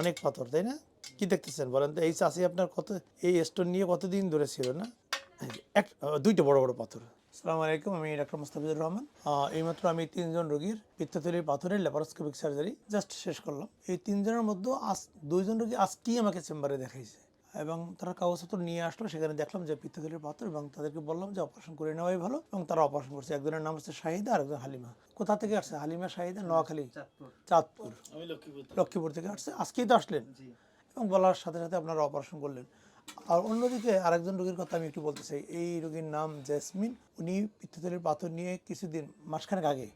অনেক পাথর তাই না? কি দেখতেছেন বলেন তো? এই চাষি আপনার কত এই স্টোন নিয়ে কতদিন ধরে ছিল না? এক দুইটা বড় বড় পাথর। সালাম আলাইকুম আমি ডাক্তার মুস্তাফিজুর রহমান। এইমাত্র আমি তিনজন রোগীর পিত্তথলির পাথরের ল্যাপারোস্কোপিক সার্জারি জাস্ট শেষ করলাম। এই তিনজনের মধ্যে আজ দুইজন রোগী আজকেই আমাকে চেম্বারে দেখাইছে। এবং তারা কাগজপত্র নিয়ে আসলো সেখানে দেখলাম যে পিত্তথলির পাথর এবং তাদেরকে বললাম যে অপারেশন করে নেওয়াই ভালো এবং তারা অপারেশন করছে। একজনের নাম হচ্ছে শাহিদা আর একজন হালিমা। কোথা থেকে আসছে? হালিমা শাহিদা নোয়াখালী? চাঁদপুর। আমি লক্ষ্মীপুর লক্ষ্মীপুর থেকে আসছে। আজকেই তো আসলেন। এবং বলার সাথে সাথে আপনারা অপারেশন করলেন। আর অন্যদিকে আরেকজন রোগীর কথা আমি একটু বলতে চাই। এই রোগীর নাম জেসমিন। উনি পিত্তথলির পাথর নিয়ে কিছুদিন মাসখানেক আগে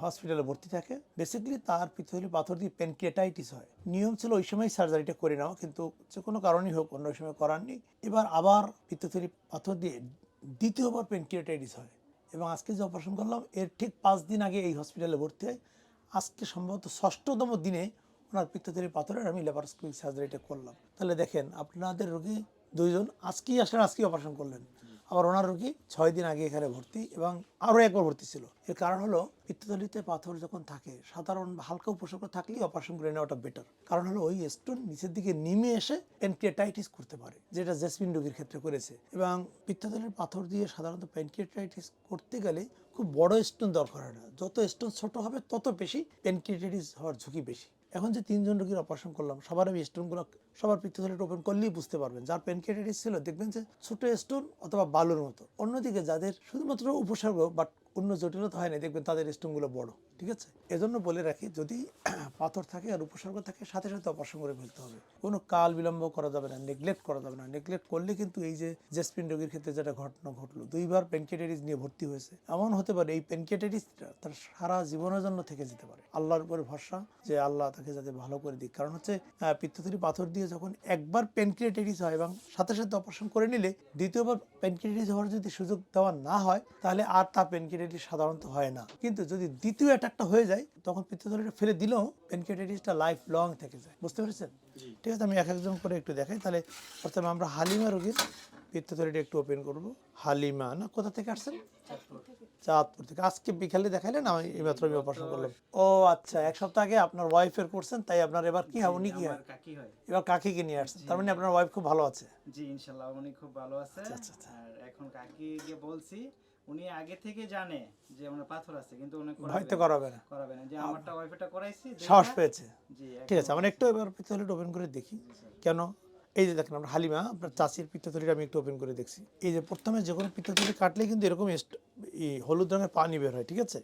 হসপিটালে ভর্তি থাকে। বেসিক্যালি তার পিত্তথলির পাথর দিয়ে প্যানক্রিয়াটাইটিস হয়। নিয়ম ছিল ওই সময় সার্জারিটা করে নেওয়া কিন্তু যে কোনো কারণেই হোক, অন্য সময় করাননি এবার আবার পিত্তথলির পাথর দিয়ে দ্বিতীয়বার প্যানক্রিয়াটাইটিস হয়। এবং আজকে যে অপারেশন করলাম, এর ঠিক পাঁচ দিন আগে এই হসপিটালে ভর্তি হয়। আজকে সম্ভবত ষষ্ঠতম দিনে ওনার পিত্তথলির পাথরের আমি ল্যাপারোস্কোপিক সার্জারিটা করলাম। তাহলে দেখেন, আপনাদের রোগী দুইজন আজকেই আসলেন, আজকেই অপারেশন করলেন। আবার ওনার রোগী ছয় দিন আগে এখানে ভর্তি এবং আরও একবার ভর্তি ছিল। এর কারণ হলো পিত্তথলিতে পাথর যখন থাকে, সাধারণ হালকা উপসর্গ থাকলেই অপারেশন করে নেওয়াটা বেটার কারণ হলো ওই স্টোন নিচের দিকে নেমে এসে প্যানক্রিয়াটাইটিস করতে পারে, যেটা জেসমিন রোগীর ক্ষেত্রে করেছে। এবং পিত্তথলির পাথর দিয়ে সাধারণত প্যানক্রিয়াটাইটিস করতে গেলে খুব বড় স্টোন দরকার হয় না। যত স্টোন ছোট হবে, তত বেশি প্যানক্রিয়াটাইটিস হওয়ার ঝুঁকি বেশি। এখন যে তিনজন রোগীর অপারেশন করলাম, সবার আমি স্টোনগুলো সবার পিত্তথলিটা ওপেন করলেই বুঝতে পারবেন। যার প্যানক্রিয়াটাইটিস ছিল, দেখবেন যে ছোট স্টোন অথবা বালুর মতো। অন্যদিকে যাদের শুধুমাত্র উপসর্গ বাট অন্য জটিলতা হয় না দেখবেন তাদের স্টোনগুলো বড়, ঠিক আছে? এজন্য বলে রাখি, যদি পাথর থাকে আর উপসর্গ থাকে, সাথে সাথে অপারেশন করে ফেলতে হবে। কোনো কাল বিলম্ব করা যাবে না নেগলেক্ট করা যাবে না। নেগলেক্ট করলে কিন্তু এই যে জেসপিন রোগীর ক্ষেত্রে যেটা ঘটনা, ঘটলো, দুইবার প্যানক্রিয়াটাইটিস নিয়ে ভর্তি হয়েছে। এমন হতে পারে, এই প্যানক্রিয়াটাইটিসটা তার সারা জীবনের জন্য থেকে যেতে পারে। আল্লাহর উপরে ভরসা যে আল্লাহ তাকে যাতে ভালো করে দিক। কারণ হচ্ছে পিত্তথলি পাথর দিয়ে যখন একবার প্যানক্রিয়াটাইটিস হয় এবং সাথে সাথে অপারেশন করে নিলে দ্বিতীয়বার প্যানক্রিয়েটাইটিস হওয়ার যদি সুযোগ দেওয়া না হয় তাহলে আর তা প্যানক্রিয়েটাইটিস সাধারণত হয় না। কিন্তু যদি দ্বিতীয় অ্যাটাকটা হয়ে যায় তখন পিত্তথলিটা ফেলে দিলেও প্যানক্রিয়াটাইটিসটা লাইফ লং থেকে যায়। বুঝতে পেরেছেন? ঠিক আছে আমি এক একজন করে একটু দেখাই। তাহলে প্রথমে আমরা হালিমা রোগীর একটু ওপেন করব। হালিমা না কোথা থেকে আসছেন? চাঁদপুর থেকে। আজকে বিকালে দেখাইলেন আমি এইমাত্র আমি অপারেশন করলাম। ও আচ্ছা এক সপ্তাহ আগে আপনার ওয়াইফের করছেন তাই আপনার এবার কি হয়? উনি কি হয়? এবার কাকিকে নিয়ে আসছেন? তার মানে আপনার ওয়াইফ খুব ভালো আছে? জি ইনশাল্লাহ উনি খুব ভালো আছে। আচ্ছা, আচ্ছা। আর এখন কাকিকে বলছি উনি আগে থেকে জানে যে আমার পাথর আছে কিন্তু উনি হয়তো করাবে না। করাবে না। যে আমারটা ওয়াইফাইটা করাইছি সাহস পেয়েছে। জি ঠিক আছে আমরা একটু এবার পিত্তথলিটা ওপেন করে দেখি। কেন? এই যে দেখেন আমরা হালিমা আপনার চাষির পিত্তথলিটা আমি একটু ওপেন করে দেখছি। এই যে প্রথমে যে কোনো পিত্তথলি কাটলে কিন্তু এরকম এই হলুদ রঙের পানি বের হয় ঠিক আছে?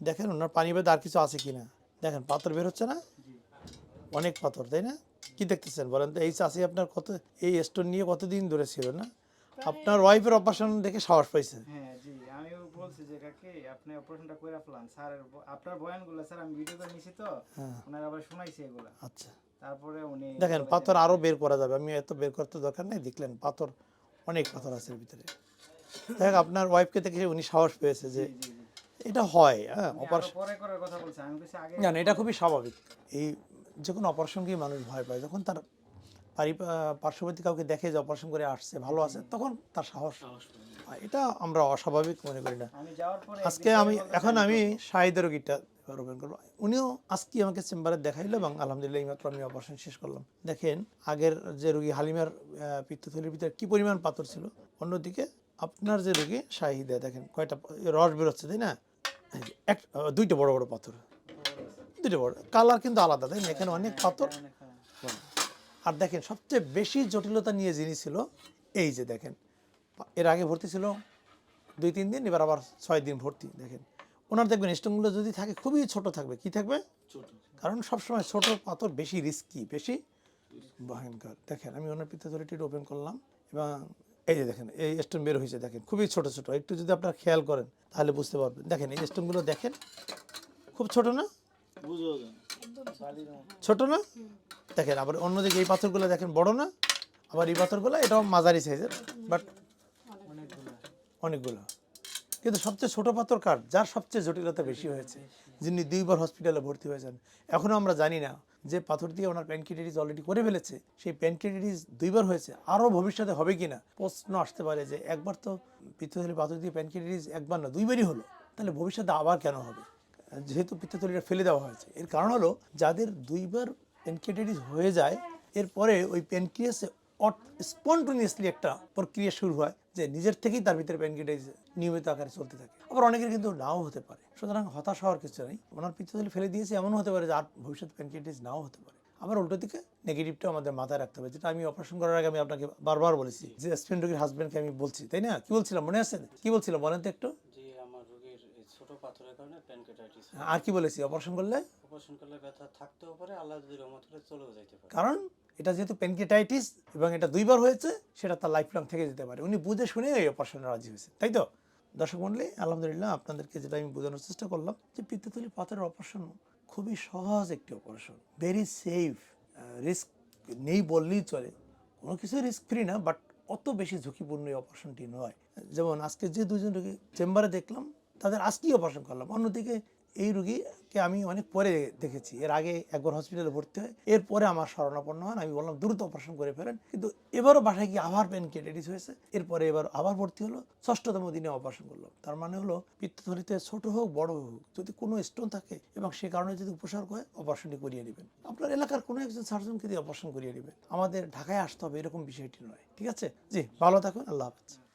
দেখেন ওনার পানি বের আর কিছু আছে কি না দেখেন পাথর বের হচ্ছে না? অনেক পাথর তাই না? কি দেখতেছেন বলেন তো? এই চাষি আপনার কত এই স্টোন নিয়ে কতদিন ধরে ছিল না? আপনার ওয়াইফের অপারেশন দেখে সাহস পাইছে। হ্যাঁ জি আমিও বলছি যে কাকি আপনি অপারেশনটা ফেলান। স্যার আপনার বয়ানগুলো স্যার আমি ভিডিও করে নিছি তো। হ্যাঁ। ওনার আবার শোনাইছি এগুলা। আচ্ছা। তারপরে উনি দেখেন পাথর আরও বের করা যাবে। আমি এত বের করতে দরকার নেই দেখলেন পাথর অনেক পাথর আছে ভিতরে। দেখ আপনার ওয়াইফকে দেখে উনি সাহস পেয়েছে যে এটা হয় হ্যাঁ অপারেশন না এটা খুবই স্বাভাবিক। এই যে কোনো অপারেশনকেই মানুষ ভয় পায় যখন তার পার্শ্ববর্তী কাউকে দেখে যে অপারেশন করে আসছে ভালো আছে তখন তার সাহস এটা আমরা অস্বাভাবিক মনে করি না। আজকে আমি এখন আমি শাহিদের রোগীটা ওপেন করব। উনিও আজকে আমাকে চেম্বারে দেখাইলো এবং আলহামদুলিল্লাহ এইমাত্র আমি অপারেশন শেষ করলাম। দেখেন আগের যে রুগী হালিমার পিত্তথলির ভিতরে কি পরিমাণ পাথর ছিল? অন্যদিকে আপনার যে রুগী শাহিদা দেখেন কয়টা রস বেরোচ্ছে তাই না? এক দুইটা বড় বড় পাথর। দুইটা বড়। কালার কিন্তু আলাদা তাই না? এখানে অনেক পাথর। আর দেখেন সবচেয়ে বেশি জটিলতা নিয়ে যিনি ছিল এই যে দেখেন এর আগে ভর্তি ছিল দুই তিন দিন এবার আবার ছয় দিন ভর্তি দেখেন। ওনার দেখবেন স্টোনগুলো যদি থাকে খুবই ছোট থাকবে। কি থাকবে? কারণ সবসময় ছোট পাথর বেশি রিস্কি বেশি ভয়ঙ্কর। দেখেন আমি ওনার পিত্তথলিটি ওপেন করলাম এবং এই যে দেখেন এই স্টোন বের হয়েছে দেখেন খুবই ছোট ছোট। একটু যদি আপনারা খেয়াল করেন তাহলে বুঝতে পারবেন। দেখেন এই স্টোনগুলো দেখেন খুব ছোট না? ছোট না? দেখেন, আবার অন্যদিকে এই পাথরগুলো দেখেন, বড় না? আবার এই পাথরগুলো, এটাও মাঝারি সাইজের বাট অনেকগুলো। কিন্তু সবচেয়ে ছোট পাথর কার? যার সবচেয়ে জটিলতা বেশি হয়েছে, যিনি দুইবার হসপিটালে ভর্তি হয়েছেন এখনও আমরা জানি না যে পাথর দিয়ে ওনার প্যানক্রিয়াটিস অলরেডি করে ফেলেছে, সেই প্যানক্রিয়াটিস দুইবার হয়েছে, আরও ভবিষ্যতে হবে কি না প্রশ্ন আসতে পারে যে, একবার তো পিত্তথলি পাথর দিয়ে প্যানক্রিয়াটিস একবার না, দুইবারই হলো। তাহলে ভবিষ্যতে আবার কেন হবে? যেহেতু পিত্তথলিটা ফেলে দেওয়া হয়েছে। এর কারণ হলো যাদের দুইবার প্যানক্রিয়াটাইটিস হয়ে যায়, এরপরে ওই প্যানক্রিয়াসে স্পন্টেনিয়াসলি একটা প্রক্রিয়া শুরু হয় যে নিজের থেকেই তার ভিতরে প্যানক্রিয়াটাইটিস নিয়মিত আকারে চলতে থাকে। আবার অনেকের কিন্তু নাও হতে পারে। সুতরাং হতাশ হওয়ার কিছু নেই। ওনার পিত্তথলি ফেলে দিয়েছে, এমনও হতে পারে যে আর ভবিষ্যৎ প্যানক্রিয়াটাইটিস নাও হতে পারে। আবার উল্টো দিকে নেগেটিভটা আমাদের মাথায় রাখতে হবে, যেটা আমি অপারেশন করার আগে আমি আপনাকে বারবার বলেছি, যে স্পেন রোগীর হাজব্যান্ডকে আমি বলছি, তাই না? কি বলছিলাম, মনে আছে? কি বলছিলাম, বলেন তো একটু যে আমার রোগীর এই ছোট পাথরের কারণে আর কি বলেছি? অপারেশন করলে? অপারেশন করলে ব্যথা থাকতেও পারে আল্লাহ যদি রহমত করে চলেও পারে। কারণ এটা যেহেতু এবং এটা দুইবার হয়েছে সেটা তার লাইফ লং থেকে যেতে পারে। উনি বুঝে শুনে এই অপারেশনে রাজি হয়েছে তাই তো? দর্শক মন্ডলী আলহামদুলিল্লাহ আপনাদেরকে যেটা আমি বোঝানোর চেষ্টা করলাম যে পিত্তথলি পাথরের অপারেশন খুবই সহজ একটি অপারেশন ভেরি সেফ রিস্ক নেই বললেই চলে। কোনো কিছু রিস্ক ফ্রি না বাট অত বেশি ঝুঁকিপূর্ণ এই অপারেশনটি নয়। যেমন আজকে যে দুজন রোগী চেম্বারে দেখলাম তাদের আজকেই অপারেশন করলাম। অন্যদিকে এই রুগীকে আমি অনেক পরে দেখেছি। এর আগে একবার হসপিটালে ভর্তি হয় এরপরে আমার শরণাপন্ন হন। আমি বললাম, দ্রুত অপারেশন করে ফেলেন। কিন্তু এবারও বাসায় গিয়ে আবার প্যানকেটাইটিস হয়েছে। এরপরে এবার আবার ভর্তি হলো। ষষ্ঠতম দিনে অপারেশন করল তার মানে হলো, পিত্তথলিতে ছোট হোক, বড় হোক, যদি কোনো স্টোন থাকে এবং সে কারণে যদি উপসর্গ হয় অপারেশনটি করিয়ে নেবেন। আপনার এলাকার কোনো একজন সার্জনকে দিয়ে অপারেশন করিয়ে নেবেন। আমাদের ঢাকায় আসতে হবে এরকম বিষয়টি নয়। ঠিক আছে? জি, ভালো থাকুন। আল্লাহ হাফেজ।